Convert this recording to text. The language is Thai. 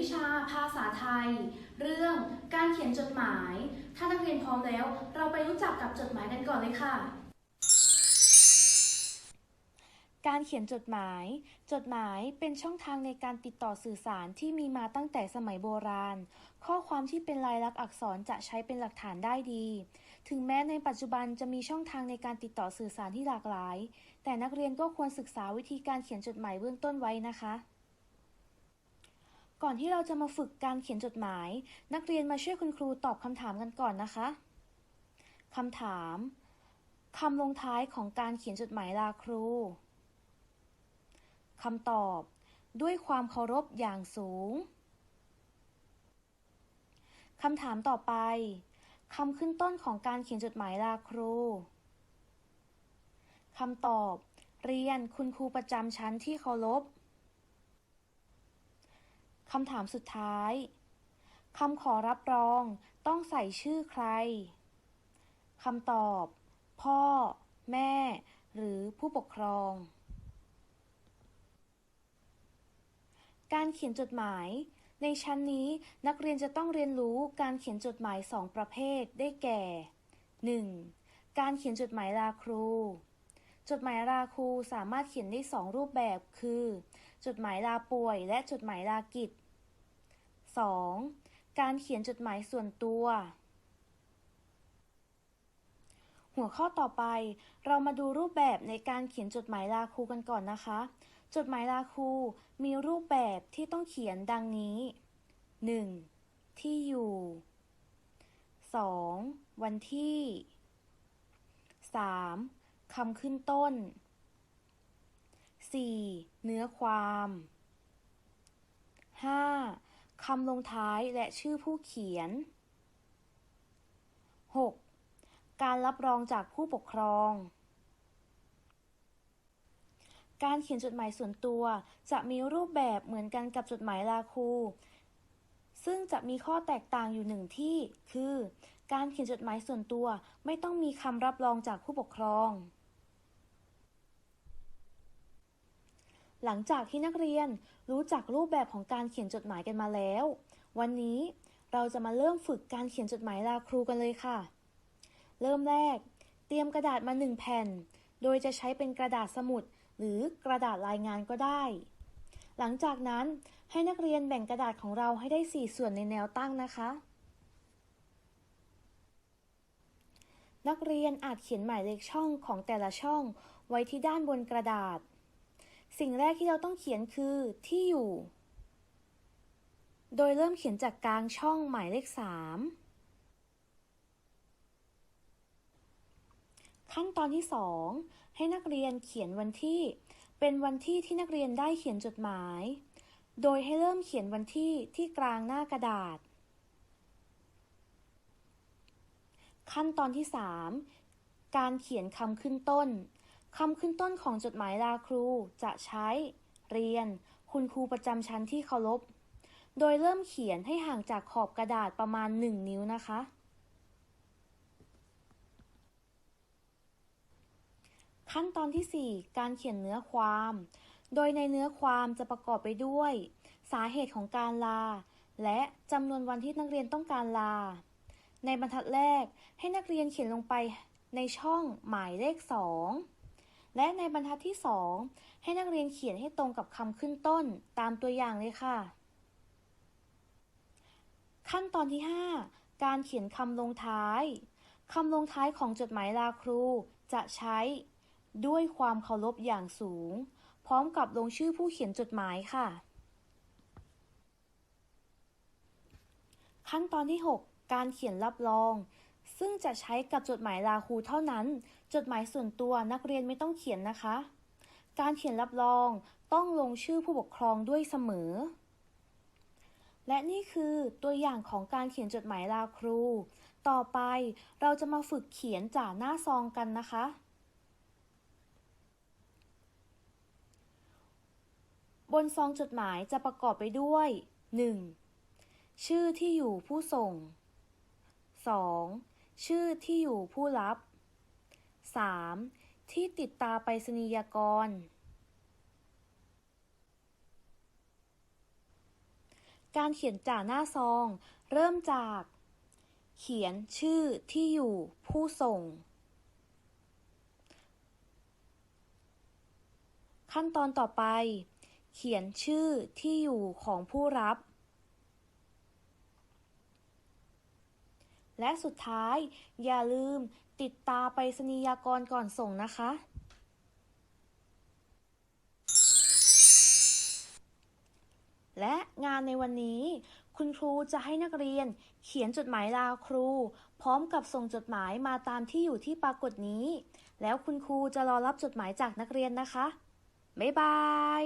วิชาภาษาไทย เรื่องการเขียนจดหมาย ถ้านักเรียนพร้อมแล้ว เราไปรู้จักกับจดหมายกันก่อนเลยค่ะ การเขียนจดหมาย จดหมายเป็นช่องทางในการติดต่อสื่อสารที่มีมาตั้งแต่สมัยโบราณ ข้อความที่เป็นลายลักษณ์อักษรจะใช้เป็นหลักฐานได้ดี ถึงแม้ในปัจจุบันจะมีช่องทางในการติดต่อสื่อสารที่หลากหลาย แต่นักเรียนก็ควรศึกษาวิธีการเขียนจดหมายเบื้องต้นไว้นะคะ ก่อนที่เราจะมาฝึกการเขียนจดหมาย นักเรียนมาช่วยคุณครูตอบคำถามกันก่อนนะคะคำถามคำลงท้ายของการเขียนจดหมายลาครูคำตอบ ด้วยความเคารพอย่างสูงคำถามต่อไปคำขึ้นต้นของการเขียนจดหมายลาครูคำตอบ เรียนคุณครูประจำชั้นที่เคารพ คำถามสุดท้าย คำขอรับรองต้องใส่ชื่อใคร คำตอบ พ่อ แม่ หรือผู้ปกครอง การเขียนจดหมาย ในชั้นนี้นักเรียนจะต้องเรียนรู้การเขียนจดหมายสองประเภทได้แก่ 1. การเขียนจดหมายลาครูจดหมายลาครูสามารถเขียนได้สองรูปแบบคือ จดหมายลาป่วย และจดหมายลากิจ 2. การเขียนจดหมายส่วนตัว หัวข้อต่อไป เรามาดูรูปแบบในการเขียนจดหมายลาครูกันก่อนนะคะ จดหมายลาครูมีรูปแบบที่ต้องเขียนดังนี้ 1. ที่อยู่ 2. วันที่ 3. คำขึ้นต้น 4. เนื้อความ 5. คำลงท้ายและชื่อผู้เขียน 6. การรับรองจากผู้ปกครอง การเขียนจดหมายส่วนตัว จะมีรูปแบบเหมือนกันกับจดหมายลาครู ซึ่งจะมีข้อแตกต่างอยู่หนึ่งที่ คือ การเขียนจดหมายส่วนตัวไม่ต้องมีคำรับรองจากผู้ปกครอง หลังจากที่นักเรียนรู้จักรูปแบบของการเขียนจดหมายกันมาแล้ว วันนี้เราจะมาเริ่มฝึกการเขียนจดหมายลาครูกันเลยค่ะ เริ่มแรก เตรียมกระดาษมาหนึ่งแผ่น โดยจะใช้เป็นกระดาษสมุด หรือกระดาษรายงานก็ได้ หลังจากนั้นให้นักเรียนแบ่งกระดาษของเราให้ได้ 4 ส่วนในแนวตั้งนะคะ นักเรียนอาจเขียนหมายเลขช่องของแต่ละช่อง ไว้ที่ด้านบนกระดาษ สิ่งแรกที่เราต้องเขียนคือที่อยู่ โดยเริ่มเขียนจากกลางช่องหมายเลข 3 ขั้นตอนที่ 2 ให้นักเรียนเขียนวันที่ เป็นวันที่ที่นักเรียนได้เขียนจดหมาย โดยให้เริ่มเขียนวันที่ที่กลางหน้ากระดาษ ขั้นตอนที่ 3 การเขียนคำขึ้นต้น คำขึ้นต้นของจดหมายลาครูจะใช้ เรียน คุณครูประจำชั้นที่เคารพ โดยเริ่มเขียนให้ห่างจากขอบกระดาษประมาณ 1 นิ้วนะคะ ขั้นตอนที่ 4 การเขียนเนื้อความ โดยในเนื้อความจะประกอบไปด้วย สาเหตุของการลา และจำนวนวันที่นักเรียนต้องการลา ในบรรทัดแรกให้นักเรียนเขียนลงไปในช่องหมายเลข 2 และในบรรทัดที่ 2 ให้นักเรียนเขียนให้ตรงกับคำขึ้นต้นตามตัวอย่างเลยค่ะ ขั้นตอนที่ 5 การเขียนคำลงท้ายคำลงท้ายของจดหมายลาครูจะใช้ด้วยความเคารพอย่างสูง พร้อมกับลงชื่อผู้เขียนจดหมายค่ะ ขั้นตอนที่ 6 การเขียนรับรอง ซึ่งจะใช้กับจดหมายลาครูเท่านั้น จดหมายส่วนตัวนักเรียนไม่ต้องเขียนนะคะ การเขียนรับรองต้องลงชื่อผู้ปกครองด้วยเสมอ และนี่คือตัวอย่างของการเขียนจดหมายลาครู ต่อไปเราจะมาฝึกเขียนจากหน้าซองกันนะคะ บนซองจดหมายจะประกอบไปด้วย 1. ชื่อที่อยู่ผู้ส่ง 2. ชื่อที่อยู่ผู้รับ 3. ที่ติดตาไปรษณียกร การเขียนจ่าหน้าซอง เริ่มจาก เขียนชื่อที่อยู่ผู้ส่ง ขั้นตอนต่อไป เขียนชื่อที่อยู่ของผู้รับ และสุดท้าย อย่าลืมติดตาไปรษณียากรก่อนส่งนะคะ และงานในวันนี้ คุณครูจะให้นักเรียนเขียนจดหมายลาครู พร้อมกับส่งจดหมายมาตามที่อยู่ที่ปรากฏนี้ แล้วคุณครูจะรอรับจดหมายจากนักเรียนนะคะ บ๊ายบาย